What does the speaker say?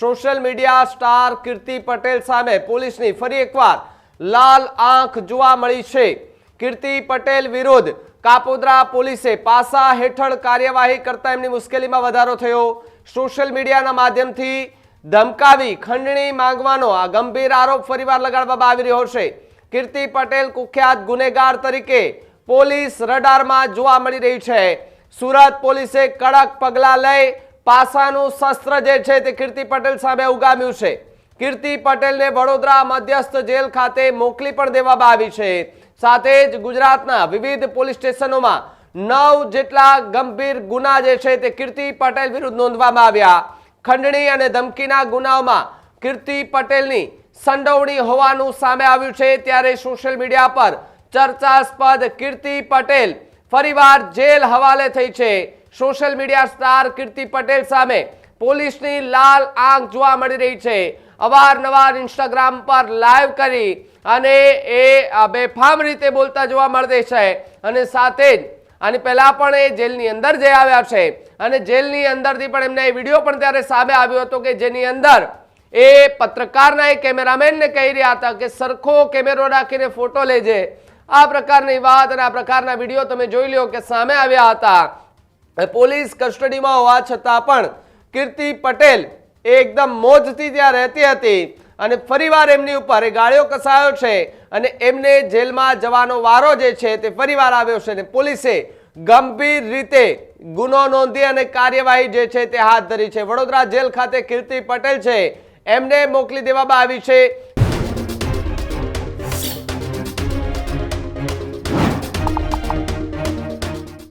Social media star Kirti Patel સામે પોલીસની ફરી એકવાર લાલ આંખ જોવા મળી છે. કીર્તિ પટેલ વિરુદ્ધ કાપોદ્રા પોલીસે પાસા હેઠળ કાર્યવાહી કરતા એમની મુશ્કેલીમાં વધારો થયો. સોશિયલ મીડિયાના માધ્યમથી ધમકાવી, ખંડણી માંગવાનો આ ગંભીર આરોપ ફરીવાર લગાડવામાં આવી રહ્યો છે. કીર્તિ પટેલ કુખ્યાત ગુનેગાર તરીકે પોલીસ રડારમાં જોવા મળી રહી છે. સુરત પોલીસે કડક પગલાં લઈ પાસાનું શસ્ત્ર જે છે તે કીર્તિ પટેલ સામે ઉગામ્યું છે. કીર્તિ પટેલને વડોદરા મધ્યસ્થ જેલ ખાતે મોકલી પણ દેવામાં આવી છે. સાથે જ ગુજરાતના વિવિધ પોલીસ સ્ટેશનોમાં નવ જેટલા ગંભીર ગુના જે છે તે કીર્તિ પટેલ વિરુદ્ધ નોંધવામાં આવ્યા. ખંડણી અને ધમકીના ગુનાઓમાં કીર્તિ પટેલની સંડોવણી હોવાનું સામે આવ્યું છે. ત્યારે સોશિયલ મીડિયા પર ચર્ચાસ્પદ કીર્તિ પટેલ ફરીવાર જેલ હવાલે થઈ છે. Social media star Kirti Patel સામે પોલીસની લાલ આંખ જોવા મળી રહી છે. અવારનવાર ઇન્સ્ટાગ્રામ પર લાઈવ કરી અને એ બેફામ રીતે બોલતા જોવા મળે છે. અને સાથે જ આની પહેલાં પણ એ જેલની અંદર જઈ આવ્યા છે. અને જેલની અંદરથી પણ એમને એ વીડિયો પણ ત્યારે સામે આવ્યો હતો કે જેની અંદર એ પત્રકારના એ કેમેરામેનને કહી રહ્યા હતા કે સરખો કેમેરો રાખીને ફોટો લેજે. આ પ્રકારની વાત અને આ પ્રકારના વીડિયો તમે જોઈ લ્યો કે સામે આવ્યા હતા. પોલીસ કસ્ટડીમાં હોવા છતાં પણ કીર્તિ પટેલ એ એકદમ મોજથી ત્યાં રહેતી હતી અને ફરીવાર એમની ઉપર એ ગાળિયો કસાયો છે અને એમને જેલમાં જવાનો વારો જે છે તે ફરીવાર આવ્યો છે અને પોલીસે ગંભીર રીતે ગુનો નોંધી અને કાર્યવાહી જે છે તે હાથ ધરી છે. વડોદરા જેલ ખાતે કીર્તિ પટેલ છે. એમને મોકલી દેવામાં આવી છે.